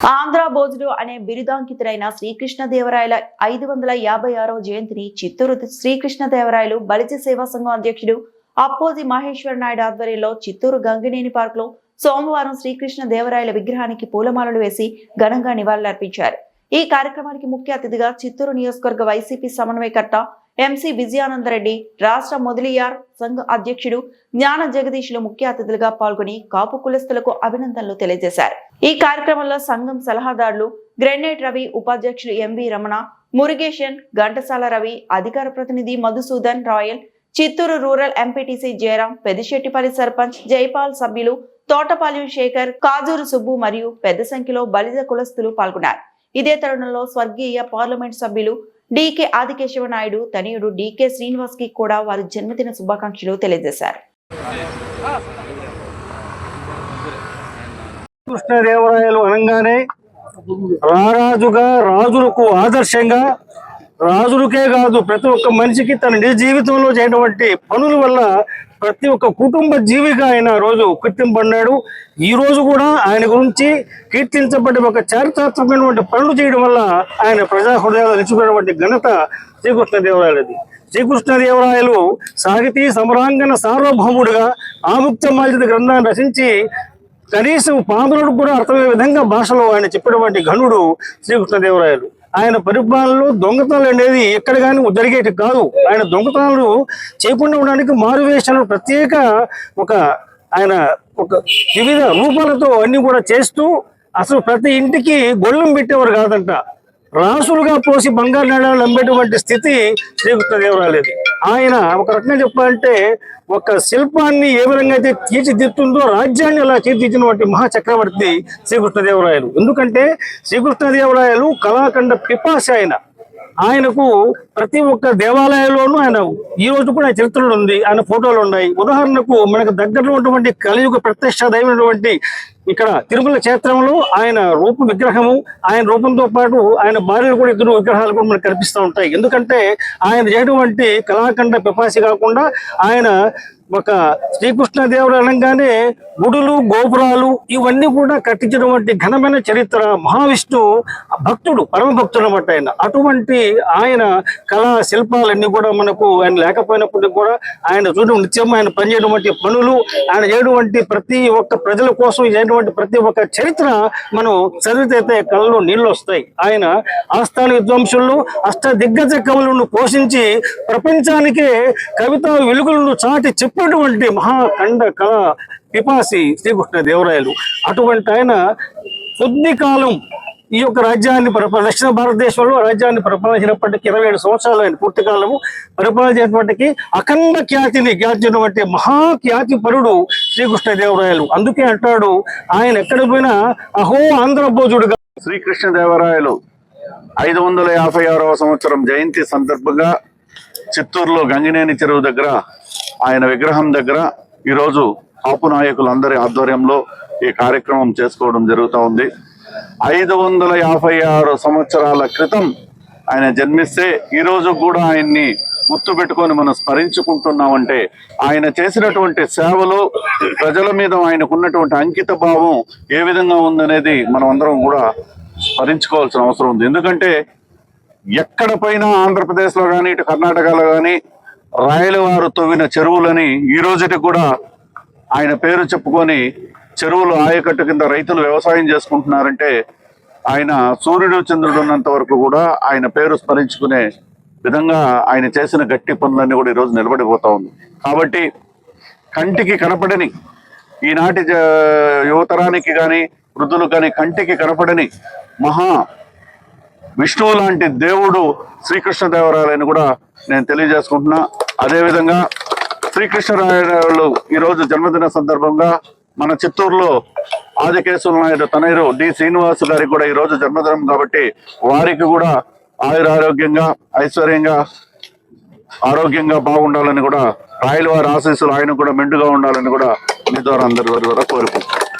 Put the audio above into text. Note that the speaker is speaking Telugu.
ఆంధ్ర భోజుడు అనే బిరుదాంకితుడైన శ్రీకృష్ణదేవరాయల ఐదు వందల యాభై ఆరో జయంతిని చిత్తూరు శ్రీకృష్ణదేవరాయలు బలిజ సేవా సంఘం అధ్యక్షుడు అప్పోజి మహేశ్వర నాయుడు ఆధ్వర్యంలో చిత్తూరు గంగినేని పార్క్లో సోమవారం శ్రీకృష్ణదేవరాయల విగ్రహానికి పూలమాలలు వేసి ఘనంగా నివాళులర్పించారు. ఈ కార్యక్రమానికి ముఖ్య అతిథిగా చిత్తూరు నియోజకవర్గ వైసీపీ సమన్వయకర్త ఎంసీ విజయానందరెడ్డి రాష్ట్ర మొదలియార్ సంఘ అధ్యక్షుడు జ్ఞాన జగదీష్లు ముఖ్య అతిథులుగా పాల్గొని కాపు కులస్తులకు అభినందనలు తెలియజేశారు. ఈ కార్యక్రమంలో సంఘం సలహాదారులు గ్రెనేట్ రవి ఉపాధ్యక్షులు ఎంవి రమణ మురుగేషన్ ఘంటసాల రవి అధికార ప్రతినిధి మధుసూదన్ రాయల్ చిత్తూరు రూరల్ ఎంపీటీసీ జయరాం పెద్దిశెట్టిపల్లి సర్పంచ్ జైపాల్ సభ్యులు తోటపాలెం శేఖర్ కాజూరు సుబ్బు మరియు పెద్ద సంఖ్యలో బలిజ కులస్తులు పాల్గొన్నారు. ఇదే తరుణంలో స్వర్గీయ పార్లమెంట్ సభ్యులు డీకే ఆదికేశవ నాయుడు తనయుడు డీకే శ్రీనివాస్కి కూడా వారి జన్మదిన శుభాకాంక్షలు తెలియజేశారు. కృష్ణదేవరాయలు అనగానే రారాజుగా రాజులకు ఆదర్శంగా రాజులకే కాదు ప్రతి ఒక్క మనిషికి తన నిజ జీవితంలో చేయటువంటి పనుల వల్ల ప్రతి ఒక్క కుటుంబ జీవిగా ఆయన రోజు కీర్తింపబడినాడు ఈ రోజు కూడా ఆయన గురించి కీర్తించబడ్డ ఒక చారిత్రాత్మకమైనటువంటి పనులు చేయడం వల్ల ఆయన ప్రజా హృదయాలు నిలిచిపోయినటువంటి ఘనత శ్రీకృష్ణదేవరాయలది శ్రీకృష్ణదేవరాయలు సాహితీ సమరాంగణ సార్వభౌముడుగా ఆముక్త మాలిత గ్రంథాన్ని రచించి కనీసం పాములకు కూడా అర్థమయ్యే విధంగా భాషలో ఆయన చెప్పినటువంటి ఘనుడు శ్రీకృష్ణదేవరాయలు ఆయన పరిపాలనలో దొంగతనాలు అనేది ఎక్కడ కానీ జరిగేటి కాదు. ఆయన దొంగతనాలు చేయకుండా ఉండడానికి మారువేషాలు ప్రత్యేక ఒక ఆయన ఒక వివిధ రూపాలతో అన్ని కూడా చేస్తూ అసలు ప్రతి ఇంటికి గొళ్ళం పెట్టేవారు కాదంట. రాసులుగా పోసి బంగారు నాణాలు అమ్మేటువంటి స్థితి శ్రీకృష్ణదేవరాయలది ఆయన ఒక రకంగా చెప్పాలంటే ఒక శిల్పాన్ని ఏ విధంగా అయితే తీర్చిదిద్దుతుందో రాజ్యాన్ని అలా తీర్చిదిద్దినటువంటి మహాచక్రవర్తి శ్రీకృష్ణదేవరాయలు ఎందుకంటే శ్రీకృష్ణదేవరాయలు కళాఖండ పిపాస ఆయన ఆయనకు ప్రతి ఒక్క దేవాలయంలోనూ ఆయన ఈ రోజు కూడా ఆయన చరిత్రలో ఉంది ఆయన ఫోటోలు ఉన్నాయి. ఉదాహరణకు మనకు దగ్గరలో ఉన్నటువంటి కలియుగ ప్రత్యక్ష దైవమైనటువంటి ఇక్కడ తిరుమల క్షేత్రంలో ఆయన రూప విగ్రహము ఆయన రూపంతో పాటు ఆయన భార్యలు కూడా ఇద్దరు విగ్రహాలు కూడా మనకు కనిపిస్తూ ఉంటాయి. ఎందుకంటే ఆయన చేయటువంటి కళాఖండ పిపాసి కాకుండా ఆయన ఒక శ్రీకృష్ణ దేవుడు అనగానే గుడులు గోపురాలు ఇవన్నీ కూడా కట్టించినటువంటి ఘనమైన చరిత్ర. మహావిష్ణు భక్తుడు పరమ భక్తుడు అన్నమాట ఆయన. అటువంటి ఆయన కళా శిల్పాలన్నీ కూడా మనకు ఆయన లేకపోయినప్పటికీ కూడా ఆయన చూడ నిత్యం ఆయన పనిచేయటువంటి పనులు ఆయన చేయటువంటి ప్రతి ఒక్క ప్రజల కోసం చేయటువంటి ప్రతి ఒక్క చరిత్ర మనం చదివితే కళ్ళలో నీళ్ళు వస్తాయి. ఆయన ఆస్థాన విద్వాంసులను అష్ట దిగ్గజ కవులను పోషించి ప్రపంచానికే కవితా వెలుగులను చాటి అటువంటి మహాఖండ కళ పిపాసి శ్రీకృష్ణ దేవరాయలు అటువంటి ఆయన కొద్ది కాలం ఈ యొక్క రాజ్యాన్ని పరిపాలన దక్షిణ భారతదేశంలో రాజ్యాన్ని పరిపాలించినప్పటికీ ఇరవై ఏడు సంవత్సరాలు ఆయన పూర్తి కాలము. పరిపాలించినప్పటికీ అఖండ ఖ్యాతిని ఖ్యాతినటువంటి మహా ఖ్యాతి పరుడు శ్రీకృష్ణదేవరాయలు అందుకే అంటాడు ఆయన ఎక్కడ పోయినా అహో ఆంధ్ర భోజుడుగా శ్రీకృష్ణదేవరాయలు ఐదు వందల యాభై ఆరవ సంవత్సరం జయంతి సందర్భంగా చిత్తూరులో గంగినేని చెరువు దగ్గర ఆయన విగ్రహం దగ్గర ఈరోజు కాపు నాయకులందరి ఆధ్వర్యంలో ఈ కార్యక్రమం చేసుకోవడం జరుగుతూ ఉంది. ఐదు వందల యాభై ఆరు సంవత్సరాల క్రితం ఆయన జన్మిస్తే ఈరోజు కూడా ఆయన్ని గుర్తు పెట్టుకొని మనం స్మరించుకుంటున్నామంటే ఆయన చేసినటువంటి సేవలు ప్రజల మీద ఆయనకున్నటువంటి అంకిత భావం ఏ విధంగా ఉందనేది మనం అందరం కూడా స్మరించుకోవాల్సిన అవసరం ఉంది. ఎందుకంటే ఎక్కడ పైన ఆంధ్రప్రదేశ్లో కానీ ఇటు కర్ణాటకలో కానీ రాయలవారు తవ్విన చెరువులని ఈ రోజుకి కూడా ఆయన పేరు చెప్పుకొని చెరువులు ఆయకట్టు కింద రైతులు వ్యవసాయం చేసుకుంటున్నారంటే ఆయన సూర్యుడు చంద్రుడు ఉన్నంత వరకు కూడా ఆయన పేరు స్మరించుకునే విధంగా ఆయన చేసిన గట్టి పనులన్నీ కూడా ఈరోజు నిలబడిపోతా ఉంది. కాబట్టి కంటికి కనపడని ఈనాటి యువతరానికి కానీ వృద్ధులు కానీ కంటికి కనపడని మహా విష్ణువు లాంటి దేవుడు శ్రీకృష్ణదేవరాయలని కూడా నేను తెలియజేసుకుంటున్నా. అదేవిధంగా శ్రీకృష్ణరాయలు ఈరోజు జన్మదిన సందర్భంగా మన చిత్తూరులో ఆదికేశ్వర నాయుడు తనయుడు డి శ్రీనివాసు గారికి కూడా ఈరోజు జన్మదినం కాబట్టి వారికి కూడా ఆయుర ఆరోగ్యంగా ఐశ్వర్యంగా ఆరోగ్యంగా బాగుండాలని కూడా రాయల వారి ఆశీస్సులు ఆయన కూడా మెండుగా ఉండాలని కూడా మీ ద్వారా అందరి వారి ద్వారా కోరుకుంటున్నాను